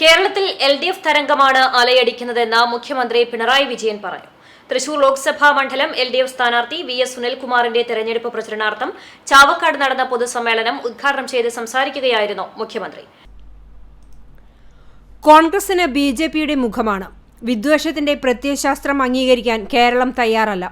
കേരളത്തിൽ L D F തരംഗമാണ് അലയടിക്കുന്നതെന്ന് മുഖ്യമന്ത്രി പിണറായി വിജയൻ പറഞ്ഞു. തൃശൂർ ലോക്സഭാ മണ്ഡലം എൽ ഡി എഫ് സ്ഥാനാർത്ഥി വി എസ് സുനിൽകുമാറിന്റെ തെരഞ്ഞെടുപ്പ് പ്രചരണാർത്ഥം ചാവക്കാട് നടന്ന പൊതുസമ്മേളനം ഉദ്ഘാടനം ചെയ്ത് സംസാരിക്കുകയായിരുന്നു മുഖ്യമന്ത്രി. കോൺഗ്രസിന് ബി ജെ പിയുടെ മുഖമാണ്. വിദ്വേഷത്തിന്റെ പ്രത്യയശാസ്ത്രം അംഗീകരിക്കാൻ കേരളം തയ്യാറല്ല.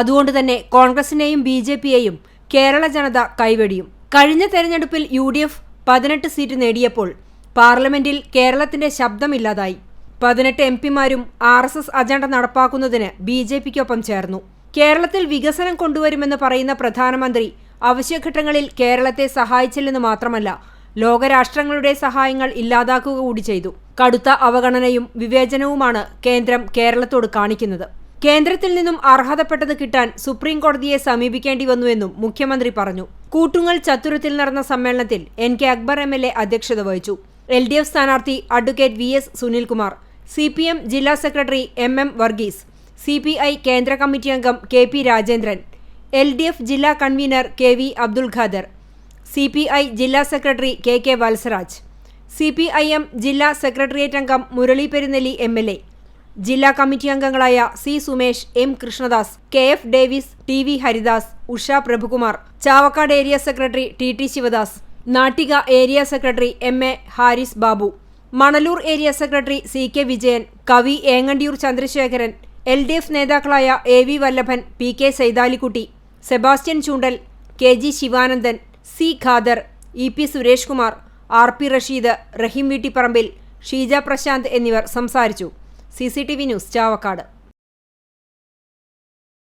അതുകൊണ്ട് തന്നെ കോൺഗ്രസിനെയും ബി ജെ പിയെയും കേരള ജനത കൈവെടിയും. കഴിഞ്ഞ തെരഞ്ഞെടുപ്പിൽ യു ഡി എഫ് പതിനെട്ട് സീറ്റ് നേടിയപ്പോൾ പാർലമെന്റിൽ കേരളത്തിന്റെ ശബ്ദമില്ലാതായി. പതിനെട്ട് എം പിമാരും ആർ എസ് എസ് അജണ്ട നടപ്പാക്കുന്നതിന് ബി ജെ പിക്കൊപ്പം ചേർന്നു. കേരളത്തിൽ വികസനം കൊണ്ടുവരുമെന്ന് പറയുന്ന പ്രധാനമന്ത്രി അവശ്യഘട്ടങ്ങളിൽ കേരളത്തെ സഹായിച്ചില്ലെന്ന് മാത്രമല്ല ലോകരാഷ്ട്രങ്ങളുടെ സഹായങ്ങൾ ഇല്ലാതാക്കുക കൂടി ചെയ്തു. കടുത്ത അവഗണനയും വിവേചനവുമാണ് കേന്ദ്രം കേരളത്തോട് കാണിക്കുന്നത്. കേന്ദ്രത്തിൽ നിന്നും അർഹതപ്പെട്ടത് കിട്ടാൻ സുപ്രീം കോടതിയെ സമീപിക്കേണ്ടി വന്നുവെന്നും മുഖ്യമന്ത്രി പറഞ്ഞു. കൂട്ടുങ്ങൽ ചത്തുരത്തിൽ നടന്ന സമ്മേളനത്തിൽ എൻ കെ അക്ബർ എം അധ്യക്ഷത വഹിച്ചു. എൽ ഡി എഫ് സ്ഥാനാർത്ഥി advocate V S Sunilkumar C P M ജില്ലാ secretary M M Varghese C P I കേന്ദ്ര കമ്മിറ്റി അംഗം K P Rajendran L D F ജില്ലാ convener K V Abdul Khader C P I ജില്ലാ secretary K K Valsaraj C P I M ജില്ലാ secretariat അംഗം Murali Perunelli M L A ജില്ലാ committee അംഗങ്ങളായ C Sumesh M Krishnadas K F Davis T V Haridas Usha Prabhukumar Chavakkad area secretary T T Sivadas Nattika area secretary M A Haris Babu Manalur area secretary C K Vijayan കവി Engandiyur Chandrasekharan L D F നേതാക്കളായ A V Vallabhan P K Saithalikutty Sebastian Choondal K G Sivanandan C Khader E P Suresh Kumar R P Rasheed Raheem Veettipparambil Sheeja Prasanth എന്നിവർ സംസാരിച്ചു. C news Chavakkad.